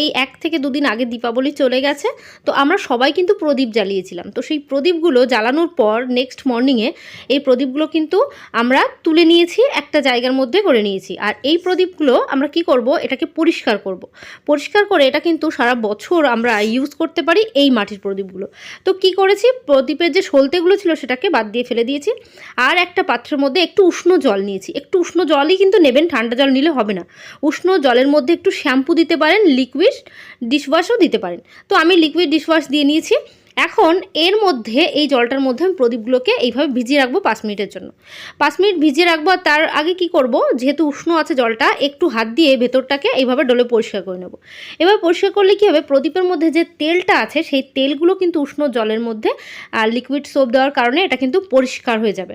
এই এক থেকে দুদিন আগে দীপাবলি চলে গেছে, তো আমরা সবাই কিন্তু প্রদীপ জ্বালিয়েছিলাম। তো সেই প্রদীপগুলো জ্বালানোর পর নেক্সট মর্নিংয়ে এই প্রদীপগুলো কিন্তু আমরা তুলে নিয়েছি, একটা জায়গার মধ্যে করে নিয়েছি। আর এই প্রদীপগুলো আমরা কি করব? এটাকে পরিষ্কার করব। পরিষ্কার করে এটা কিন্তু সারা বছর আমরা ইউজ করতে পারি এই মাটির প্রদীপগুলো। তো কি করেছি? প্রদীপের যে সলতেগুলো ছিল সেটাকে বাদ দিয়ে ফেলে দিয়েছি। আর একটা পাত্রের মধ্যে একটু উষ্ণ জল নিয়েছি। একটু উষ্ণ জলই কিন্তু নেবেন, ঠান্ডা জল নিলে হবে না। উষ্ণ জলের মধ্যে একটু শ্যাম্পু দিতে পারেন লিকুইড ডিশওয়াশও দিতে পারেন। তো আমি লিকুইড ডিশওয়াশ দিয়ে নিয়েছি। এখন এর মধ্যে, এই জলটার মধ্যে আমি প্রদীপগুলোকে এইভাবে ভিজিয়ে রাখব পাঁচ মিনিটের জন্য। পাঁচ মিনিট ভিজিয়ে রাখব আর তার আগে কি করব, যেহেতু উষ্ণ আছে জলটা, একটু হাত দিয়ে ভেতরটাকে এইভাবে ডলে পরিষ্কার করে নেব। এবার পরিষ্কার করলে কি হবে, প্রদীপের মধ্যে যে তেলটা আছে, সেই তেলগুলো কিন্তু উষ্ণ জলের মধ্যে আর লিকুইড সোপ দেওয়ার কারণে এটা কিন্তু পরিষ্কার হয়ে যাবে।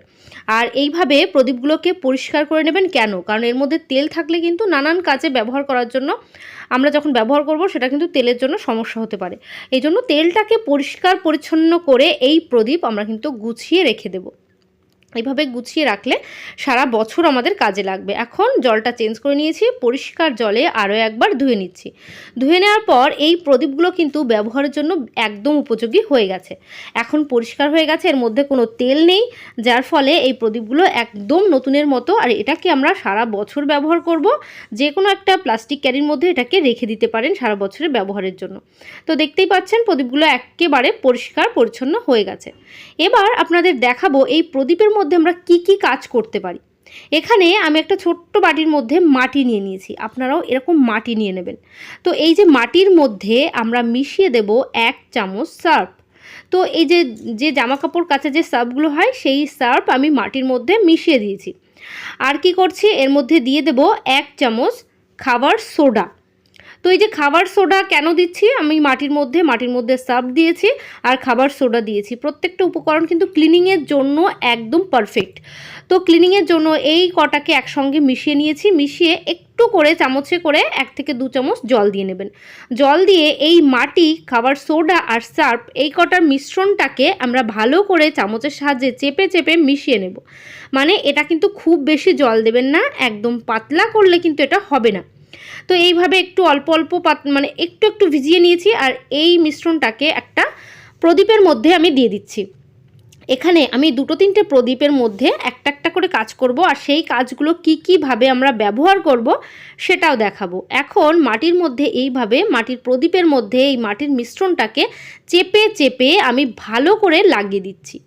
আর এইভাবে প্রদীপগুলোকে পরিষ্কার করে নেবেন কেন? কারণ এর মধ্যে তেল থাকলে কিন্তু নানান কাজে ব্যবহার করার জন্য আমরা যখন ব্যবহার করব, সেটা কিন্তু তেলের জন্য সমস্যা হতে পারে। এই জন্য তেলটাকে পরিষ্কার, পরিচ্ছন্ন করে এই প্রদীপ আমরা কিন্তু গুছিয়ে রেখে দেবো। এইভাবে গুছিয়ে রাখলে সারা বছর আমাদের কাজে লাগবে। এখন জলটা চেঞ্জ করে নিয়েছি, পরিষ্কার জলে আরও একবার ধুয়ে নিচ্ছি। ধুয়ে নেওয়ার পর এই প্রদীপগুলো কিন্তু ব্যবহারের জন্য একদম উপযোগী হয়ে গেছে। এখন পরিষ্কার হয়ে গেছে, এর মধ্যে কোনো তেল নেই, যার ফলে এই প্রদীপগুলো একদম নতুনের মতো, আর এটাকে আমরা সারা বছর ব্যবহার করব। যে কোনো একটা প্লাস্টিক ক্যারির মধ্যে এটাকে রেখে দিতে পারেন সারা বছরের ব্যবহারের জন্য। তো দেখতেই পাচ্ছেন, প্রদীপগুলো একেবারে পরিষ্কার, পরিচ্ছন্ন হয়ে গেছে। এবার আপনাদের দেখাবো এই প্রদীপের মধ্যে আমরা কি কি কাজ করতে পারি? এখানে আমি একটা ছোট্ট বাটির মধ্যে মাটি নিয়ে নিয়েছি। আপনারাও এরকম মাটি নিয়ে নেবেন। তো এই যে মাটির মধ্যে আমরা মিশিয়ে দেব এক চামচ সার্ফ। তো এই যে যে জামা কাপড় কাছে যে সার্ফগুলো হয়, সেই সার্ফ আমি মাটির মধ্যে মিশিয়ে দিয়েছি। আর কি করছি? এর মধ্যে দিয়ে দেব এক চামচ খাবার সোডা। তো এই যে খাবার সোডা কেন দিচ্ছি? আমি মাটির মধ্যে মাটির মধ্যে সার্ফ দিয়েছি আর খাবার সোডা দিয়েছি। প্রত্যেকটা উপকরণ কিন্তু ক্লিনিংয়ের জন্য একদম পারফেক্ট তো ক্লিনিংয়ের জন্য এই কটাকে একসঙ্গে মিশিয়ে নিয়েছি। মিশিয়ে একটু করে, চামচে করে এক থেকে দু চামচ জল দিয়ে নেবেন। জল দিয়ে এই মাটি, খাবার সোডা আর সার্ফ এই কটার মিশ্রণটাকে আমরা ভালো করে চামচের সাহায্যে চেপে চেপে মিশিয়ে নেব। মানে এটা কিন্তু খুব বেশি জল দেবেন না, একদম পাতলা করলে কিন্তু এটা হবে না। তো এইভাবে একটু অল্প অল্প মানে একটু একটু ভিজিয়ে নিয়েছি আর এই মিশ্রণটাকে একটা প্রদীপের মধ্যে আমি দিয়ে দিচ্ছি। এখানে আমি দুটো তিনটে প্রদীপের মধ্যে একটা একটা করে কাজ করব আর সেই কাজগুলো কি কীভাবে আমরা ব্যবহার করব সেটাও দেখাবো। এখন মাটির মধ্যে এইভাবে মাটির প্রদীপের মধ্যে এই মাটির মিশ্রণটাকে চেপে চেপে আমি ভালো করে লাগিয়ে দিচ্ছি।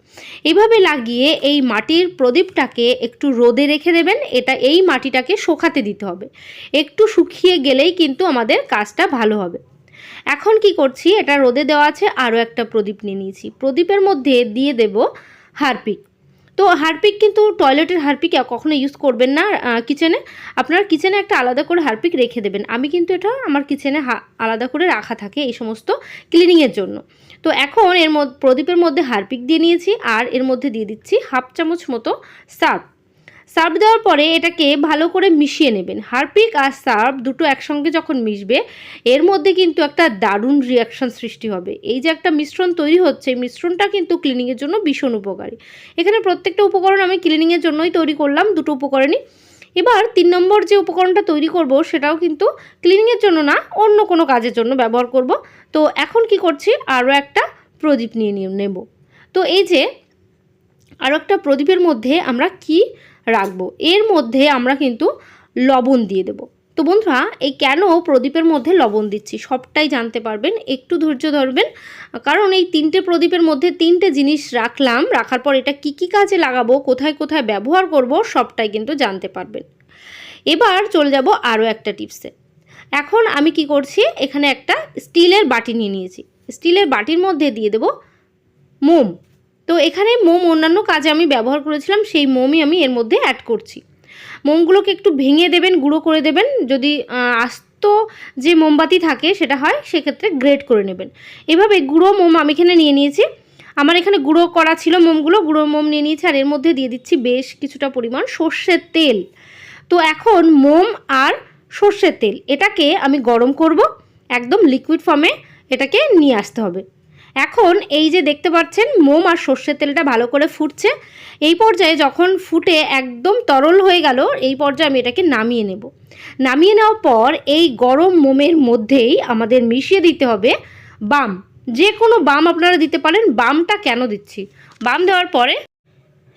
এইভাবে লাগিয়ে এই মাটির প্রদীপটাকে একটু রোদে রেখে দেবেন। এটা এই মাটিটাকে শোকাতে দিতে হবে। একটু শুকিয়ে গেলেই কিন্তু আমাদের কাজটা ভালো হবে। এখন কি করছি? এটা রোদে দেওয়া আছে, আরও একটা প্রদীপ নিয়ে নিয়েছি। প্রদীপের মধ্যে দিয়ে দেব হারপিক। তো হারপিক কিন্তু টয়লেটের হারপিক কখনো ইউজ করবেন না কিচেনে। আপনার কিচেনে একটা আলাদা করে হারপিক রেখে দেবেন। আমি কিন্তু এটা আমার কিচেনে আলাদা করে রাখা থাকে এই সমস্ত ক্লিনিংয়ের জন্য। তো এখন এর মধ্যে, প্রদীপের মধ্যে হারপিক দিয়ে নিয়েছি আর এর মধ্যে দিয়ে দিচ্ছি হাফ চামচ মতো সার্ফ। সার্ফ দেওয়ার পরে এটাকে ভালো করে মিশিয়ে নেবেন। হারপিক আর সার্ফ দুটো একসঙ্গে যখন মিশবে, এর মধ্যে কিন্তু একটা দারুণ রিয়াকশন সৃষ্টি হবে। এই যে একটা মিশ্রণ তৈরি হচ্ছে মিশ্রণটা কিন্তু ক্লিনিংয়ের জন্য ভীষণ উপকারী। এখানে প্রত্যেকটা উপকরণ আমি ক্লিনিংয়ের জন্যই তৈরি করলাম, দুটো উপকরণই। এবার তিন নম্বর যে উপকরণটা তৈরি করব সেটাও কিন্তু ক্লিনিংয়ের জন্য না, অন্য কোনো কাজের জন্য ব্যবহার করব। তো এখন কি করছি? আরও একটা প্রদীপ নিয়ে নেব। তো এই যে আরও একটা প্রদীপের মধ্যে আমরা কি রাখব? এর মধ্যে আমরা কিন্তু লবণ দিয়ে দেবো। তো বন্ধুরা, এই কেন প্রদীপের মধ্যে লবণ দিচ্ছি? সবটাই জানতে পারবেন, একটু ধৈর্য ধরবেন। কারণ এই তিনটে প্রদীপের মধ্যে তিনটে জিনিস রাখলাম, রাখার পর এটা কি কি কাজে লাগাবো, কোথায় কোথায় ব্যবহার করব, সবটাই কিন্তু জানতে পারবেন। এবার চলে যাব আরও একটা টিপসে। এখন আমি কি করছি, এখানে একটা স্টিলের বাটি নিয়ে নিয়েছি। স্টিলের বাটির মধ্যে দিয়ে দেব মোম। তো এখানে মোম অন্যান্য কাজে আমি ব্যবহার করেছিলাম, সেই মোমই আমি এর মধ্যে অ্যাড করছি। মোমগুলোকে একটু ভেঙে দেবেন, গুঁড়ো করে দেবেন। যদি আস্ত যে মোমবাতি থাকে সেটা হয়, সেক্ষেত্রে গ্রেড করে নেবেন। এভাবে গুঁড়ো মোম আমি এখানে নিয়ে নিয়েছি। আমার এখানে গুঁড়ো করা ছিল মোমগুলো, গুঁড়ো মোম নিয়ে নিয়েছি আর এর মধ্যে দিয়ে দিচ্ছি বেশ কিছুটা পরিমাণ সর্ষের তেল। তো এখন মোম আর সর্ষের তেল, এটাকে আমি গরম করব, একদম লিকুইড ফর্মে এটাকে নিয়ে আসতে হবে। এখন এই যে দেখতে পাচ্ছেন, মোম আর সর্ষের তেলটা ভালো করে ফুটছে। এই পর্যায়ে যখন ফুটে একদম তরল হয়ে গেল, এই পর্যায়ে আমি এটাকে নামিয়ে নেব। নামিয়ে নেওয়ার পর এই গরম মোমের মধ্যেই আমাদের মিশিয়ে দিতে হবে বাম। যে কোনো বাম আপনারা দিতে পারেন, বামটা কেন দিচ্ছি? বাম দেওয়ার পরে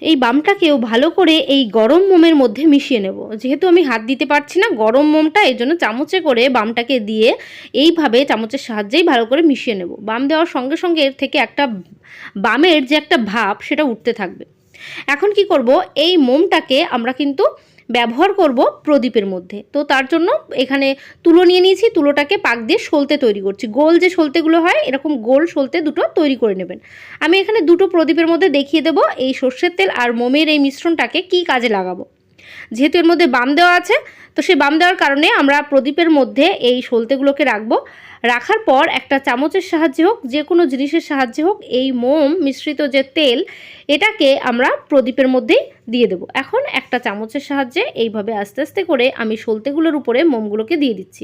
এই বামটাকেও ভালো করে এই গরম মোমের মধ্যে মিশিয়ে নেব। যেহেতু আমি হাত দিতে পারছি না, গরম মোমটা এই জন্য চামচে করে বামটাকে দিয়ে এইভাবে চামচের সাহায্যেই ভালো করে মিশিয়ে নেব। বাম দেওয়ার সঙ্গে সঙ্গে এর থেকে একটা বামের যে একটা ভাব সেটা উঠতে থাকবে। এখন কি করব? এই মোমটাকে আমরা কিন্তু ব্যবহার করব প্রদীপের মধ্যে। তো তার জন্য এখানে তুলো নিয়ে নিয়েছি, তুলোটাকে পাক দিয়ে সলতে তৈরি করছি। গোল যে সলতেগুলো হয়, এরকম গোল সলতে দুটো তৈরি করে নেবেন। আমি এখানে দুটো প্রদীপের মধ্যে দেখিয়ে দেবো এই সর্ষের তেল আর মোমের এই মিশ্রণটাকে কি কাজে লাগাবো। যেহেতু এর মধ্যে বাম দেওয়া আছে, তো সেই বাম দেওয়ার কারণে আমরা প্রদীপের মধ্যে এই সলতেগুলোকে রাখব। রাখার পর একটা চামচের সাহায্যে হোক যে কোনো জিনিসের সাহায্যে হোক, এই মোম মিশ্রিত যে তেল, এটাকে আমরা প্রদীপের মধ্যেই দিয়ে দেব। এখন একটা চামচের সাহায্যে এইভাবে আস্তে আস্তে করে আমি সলতেগুলোর উপরে মোমগুলোকে দিয়ে দিচ্ছি।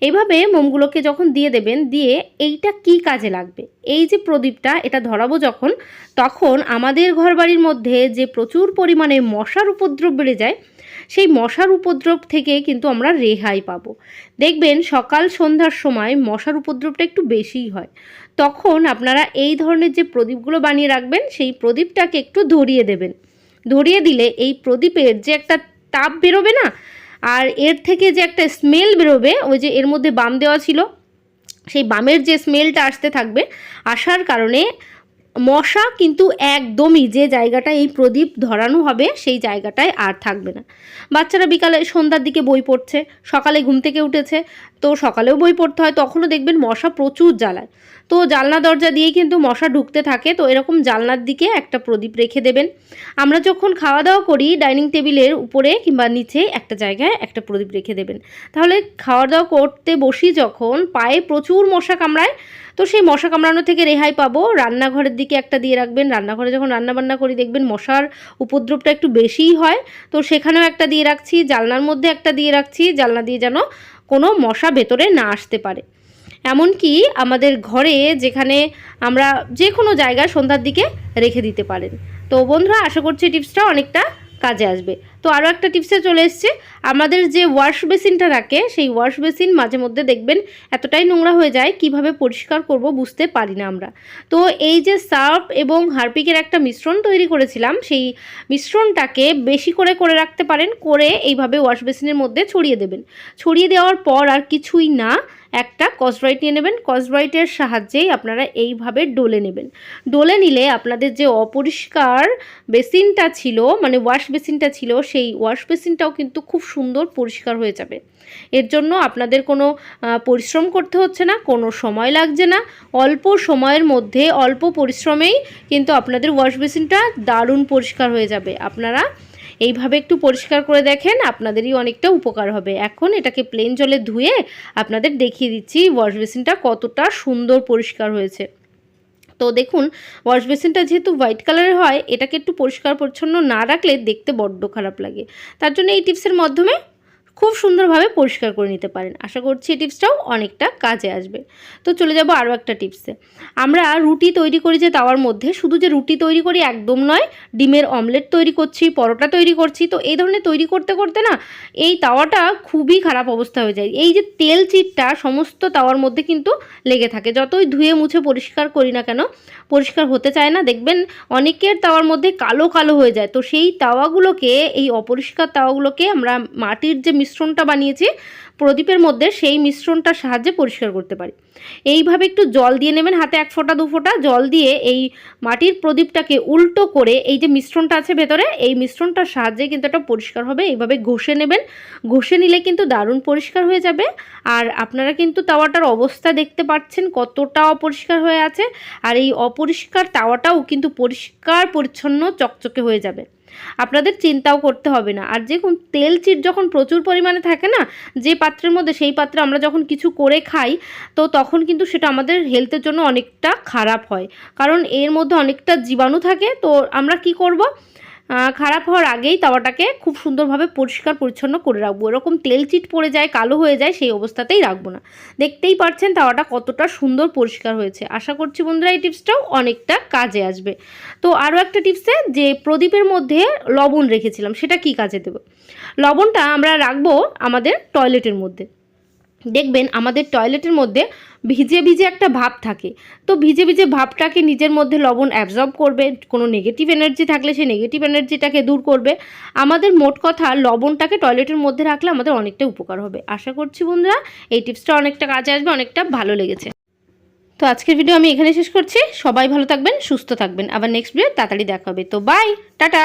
এইভাবে মোমগুলোকে যখন দিয়ে দেবেন, দিয়ে এইটা কি কাজে লাগবে? এই যে প্রদীপটা, এটা ধরাবো যখন, তখন আমাদের ঘরবাড়ির মধ্যে যে প্রচুর পরিমাণে মশার উপদ্রব বেড়ে যায়, সেই মশার উপদ্রব থেকে কিন্তু আমরা রেহাই পাবো। দেখবেন সকাল সন্ধ্যার সময় মশার উপদ্রবটা একটু বেশিই হয়। তখন আপনারা এই ধরনের যে প্রদীপগুলো বানিয়ে রাখবেন, সেই প্রদীপটাকে একটু ধরিয়ে দেবেন। ধরিয়ে দিলে এই প্রদীপের যে একটা তাপ বেরোবে না আর এর থেকে যে একটা স্মেল বেরোবে, ওই যে এর মধ্যে বাম দেওয়া ছিল, সেই বামের যে স্মেলটা আসতে থাকবে, আসার কারণে মশা কিন্তু একদমই যে জায়গাটায় এই প্রদীপ ধরানো হবে, সেই জায়গাটায় আর থাকবে না। বাচ্চারা বিকালে সন্ধ্যার দিকে বই পড়ছে, সকালে ঘুম থেকে উঠেছে তো সকালেও বই পড়তে হয়, তখনও দেখবেন মশা প্রচুর জ্বালায়। তো জানলা দরজা দিয়েই কিন্তু মশা ঢুকতে থাকে, তো এরকম জানলার দিকে একটা প্রদীপ রেখে দেবেন। আমরা যখন খাওয়া দাওয়া করি, ডাইনিং টেবিলের উপরে কিংবা নিচে একটা জায়গায় একটা প্রদীপ রেখে দেবেন। তাহলে খাওয়া দাওয়া করতে বসি যখন পায়ে প্রচুর মশা কামড়ায়, তো সেই মশা কামড়ানো থেকে রেহাই পাবো। রান্নাঘরের দিকে একটা দিয়ে রাখবেন, রান্নাঘরে যখন রান্না বান্না করি দেখবেন মশার উপদ্রবটা একটু বেশিই হয়, তো সেখানেও একটা দিয়ে রাখছি, জানলার মধ্যে একটা দিয়ে রাখছি, জানলা দিয়ে যেন কোনো মশা ভেতরে না আসতে পারে। এমনকি আমাদের ঘরে যেখানে আমরা যে কোনো জায়গায় সন্ধ্যার দিকে রেখে দিতে পারেন। তো বন্ধুরা, আশা করছি টিপসটা অনেকটা কাজে আসবে। তো আরও একটা টিপসে চলে এসছে, আমাদের যে ওয়াশ বেসিনটা রাখে, সেই ওয়াশ বেসিন মাঝে মধ্যে দেখবেন এতটাই নোংরা হয়ে যায়, কীভাবে পরিষ্কার করব বুঝতে পারি না আমরা। তো এই যে সার্ফ এবং হারপিকের একটা মিশ্রণ তৈরি করেছিলাম, সেই মিশ্রণটাকে বেশি করে করে রাখতে পারেন, করে এইভাবে ওয়াশ বেসিনের মধ্যে ছড়িয়ে দেবেন। ছড়িয়ে দেওয়ার পর আর কিছুই না একটা কসব্রাইট নিয়ে নেবেন। কসব্রাইটের সাহায্যেই আপনারা এইভাবে ডলে নেবেন। ডলে নিলে আপনাদের যে অপরিষ্কার বেসিনটা ছিল মানে ওয়াশ বেসিনটা ছিল, সেই ওয়াশ বেসিনটাও কিন্তু খুব সুন্দর পরিষ্কার হয়ে যাবে। এর জন্য আপনাদের কোনো পরিশ্রম করতে হচ্ছে না, কোনো সময় লাগছে না। অল্প সময়ের মধ্যে, অল্প পরিশ্রমেই কিন্তু আপনাদের ওয়াশ বেসিনটা দারুণ পরিষ্কার হয়ে যাবে। আপনারা এইভাবে একটু পরিষ্কার করে দেখেন, আপনাদেরই অনেকটা উপকার হবে। এখন এটাকে প্লেন জলে ধুয়ে আপনাদের দেখিয়ে দিচ্ছি ওয়াশ বেসিনটা কতটা সুন্দর পরিষ্কার হয়েছে। তো দেখুন ওয়াশ বেসিনটা যেহেতু হোয়াইট কালারের হয়, এটাকে একটু পরিষ্কার পরিচ্ছন্ন না রাখলে দেখতে বড্ড খারাপ লাগে। তার জন্য এই টিপসের মাধ্যমে খুব সুন্দরভাবে পরিষ্কার করে নিতে পারেন। আশা করছি এই টিপসটাও অনেকটা কাজে আসবে। তো চলে যাব আরও একটা টিপসে। আমরা রুটি তৈরি করি যে তাওয়ার মধ্যে। শুধু যে রুটি তৈরি করি একদম নয়, ডিমের অমলেট তৈরি করছি, পরোটা তৈরি করছি। তো এই ধরনের তৈরি করতে করতে না এই তাওয়াটা খুবই খারাপ অবস্থা হয়ে যায়। এই যে তেল চিটটা সমস্ত তাওয়ার মধ্যে কিন্তু লেগে থাকে। যতই ধুয়ে মুছে পরিষ্কার করি না কেন, পরিষ্কার হতে চায় না। দেখবেন অনেকের তাওয়ার মধ্যে কালো কালো হয়ে যায়। তো সেই তাওয়াগুলোকে, এই অপরিষ্কার তাওয়াগুলোকে আমরা মাটির যে মিশ্রণটা বানিয়েছি, প্রদীপের মধ্যে সেই মিশ্রণটার সাহায্যে পরিষ্কার করতে পারি। এইভাবে একটু জল দিয়ে নেবেন, হাতে এক ফোঁটা, দু ফোঁটা জল দিয়ে এই মাটির প্রদীপটাকে উল্টো করে এই যে মিশ্রণটা আছে ভেতরে, এই মিশ্রণটার সাহায্যে কিন্তু এটা পরিষ্কার হবে। এইভাবে ঘষে নেবেন। ঘষে নিলে কিন্তু দারুণ পরিষ্কার হয়ে যাবে। আর আপনারা কিন্তু তাওয়াটার অবস্থা দেখতে পাচ্ছেন কতটা অপরিষ্কার হয়ে আছে। আর এই অপরিষ্কার তাওয়াটাও কিন্তু পরিষ্কার, পরিচ্ছন্ন, চকচকে হয়ে যাবে। আপনাদের চিন্তাও করতে হবে না। আর দেখুন, তেল চিট যখন প্রচুর পরিমাণে থাকে না, যে পাত্রের মধ্যে সেই পাত্রে আমরা যখন কিছু করে খাই, তো তখন কিন্তু সেটা আমাদের হেলথের জন্য অনেকটা খারাপ হয়। কারণ এর মধ্যে অনেকটা জীবাণু থাকে, তো আমরা কি করব? খারাপ হওয়ার আগেই তাওয়াটাকে খুব সুন্দরভাবে পরিষ্কার পরিচ্ছন্ন করে রাখব। এরকম তেল চিট পড়ে যায়, কালো হয়ে যায়, সেই অবস্থাতেই রাখব না। দেখতেই পাচ্ছেন তাওয়াটা কতটা সুন্দর পরিষ্কার হয়েছে। আশা করছি বন্ধুরা এই টিপসটাও অনেকটা কাজে আসবে। তো আরও একটা টিপসে যে প্রদীপের মধ্যে লবণ রেখেছিলাম, সেটা কি কাজে দেবো? লবণটা আমরা রাখব আমাদের টয়লেটের মধ্যে। দেখবেন আমাদের টয়লেটের মধ্যে ভিজে ভিজে একটা ভাব থাকে। তো ভিজে ভিজে ভাবটাকে নিজের মধ্যে লবণ অ্যাবজর্ব করবে, কোনো নেগেটিভ এনার্জি থাকলে সেই নেগেটিভ এনার্জিটাকে দূর করবে। আমাদের মোট কথা লবণটাকে টয়লেটের মধ্যে রাখলে আমাদের অনেকটা উপকার হবে। আশা করছি বন্ধুরা, এই টিপসটা অনেকটা কাজে আসবে, অনেকটা ভালো লেগেছে। তো আজকের ভিডিও আমি এখানে শেষ করছি। সবাই ভালো থাকবেন, সুস্থ থাকবেন। আবার নেক্সট ভিডিও তাড়াতাড়ি দেখা হবে। তো বাই টাটা!